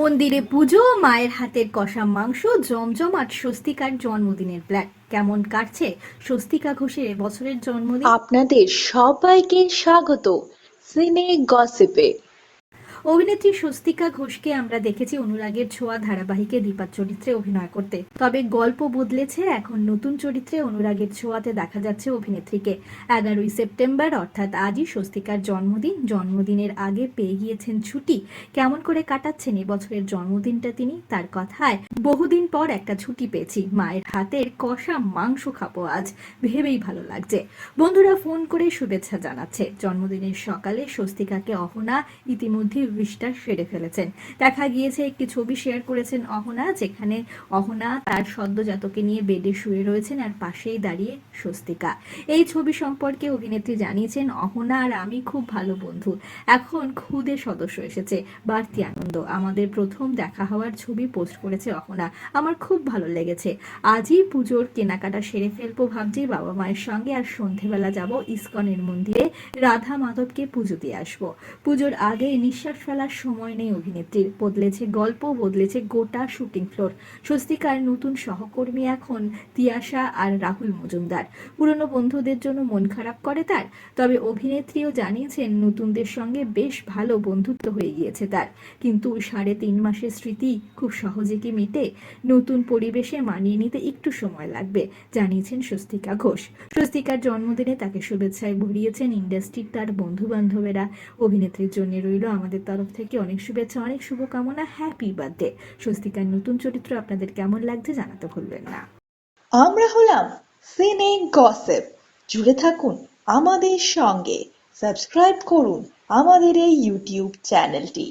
মন্দিরে পুজো, মায়ের হাতের কষা মাংস, জমজমাট স্বস্তিকার জন্মদিনের প্ল্যান কেমন কাটছে স্বস্তিকা ঘোষের বছরের জন্মদিন? আপনাদের সবাইকে স্বাগত। সিনে গসিপে। অভিনেত্রী স্বস্তিকা ঘোষকে আমরা দেখেছি অনুরাগের ছোঁয়া ধারাবাহিকে দীপার চরিত্রে অভিনয় করতে। তবে গল্প বদলেছে এখন নতুন চরিত্রে অনুরাগের ছোঁয়াতে দেখা যাচ্ছে অভিনেত্রীকে। এগারোই সেপ্টেম্বর, অর্থাৎ আজই স্বস্তিকার জন্মদিন। জন্মদিনের আগে পেয়ে গিয়েছেন ছুটি। কেমন করে কাটাচ্ছেন এবছরের জন্মদিনটা তিনি? তার কথায়, বহুদিন পর একটা ছুটি পেয়েছি। মায়ের হাতের কষা মাংস খাব আজ। ভেবেই ভালো লাগছে। বন্ধুরা, ফোন করে শুভেচ্ছা জানাচ্ছে। জন্মদিনের সকালে স্বস্তিকাকে অহনা ইতিমধ্যে উইশটা সেরে ফেলেছেন। দেখা গিয়েছে, একটি ছবি শেয়ার করেছেন অহনা, যেখানে অহনা তার সদ্যজাতকে নিয়ে বেডে শুয়ে রয়েছেন আর পাশেই দাঁড়িয়ে স্বস্তিকা। এই ছবি সম্পর্কে অভিনেত্রী জানিয়েছেন, অহনা আর আমি খুব ভালো বন্ধু। এখন খুদে সদস্য এসেছে, বাড়তি আনন্দ। আমাদের প্রথম দেখা হওয়ার ছবি পোস্ট করেছে অহনা। আমার খুব ভালো লেগেছে। আজই পুজোর কেনাকাটা সেরে ফেলব ভাবছি, বাবা মায়ের সঙ্গে আর সন্ধেবেলা যাব ইস্কনের মন্দিরে। রাধা মাধবকে পুজো দিয়ে আসব। পুজোর আগে নিঃশ্বাস ফেলার সময় নেই অভিনেত্রীর। বদলেছে গল্প, বদলেছে গোটা শুটিং ফ্লোর। স্বস্তিকার নতুন সহকর্মী এখন তিয়াশা আর রাহুল মজুমদার। পুরনো বন্ধুদের জন্য মন খারাপ করে তার, তবে অভিনেত্রীও জানিয়েছেন নতুনদের সঙ্গে বেশ ভালো বন্ধুত্ব হয়ে গিয়েছে তার। কিন্তু সাড়ে তিন মাসের স্মৃতি খুব সহজে কি মেটে? নতুন পরিবেশে মানিয়ে নিতে একটু সময় লাগবে, জানিয়েছেন স্বস্তিকা ঘোষ। স্বস্তিকার জন্মদিনে তাকে শুভেচ্ছায় ভরিয়েছেন ইন্ডাস্ট্রির তার বন্ধু বান্ধবেরা অভিনেত্রীর জন্য রইল আমাদের তরফ থেকে অনেক শুভেচ্ছা, অনেক শুভকামনা হ্যাপি বার্থডে স্বস্তিকার নতুন চরিত্র আপনাদের কেমন লাগছে জানাতে ভুলবেন না। আমরা হলাম সিনে গসেপ জুড়ে থাকুন আমাদের সঙ্গে। সাবস্ক্রাইব করুন আমাদের এই ইউটিউব চ্যানেলটি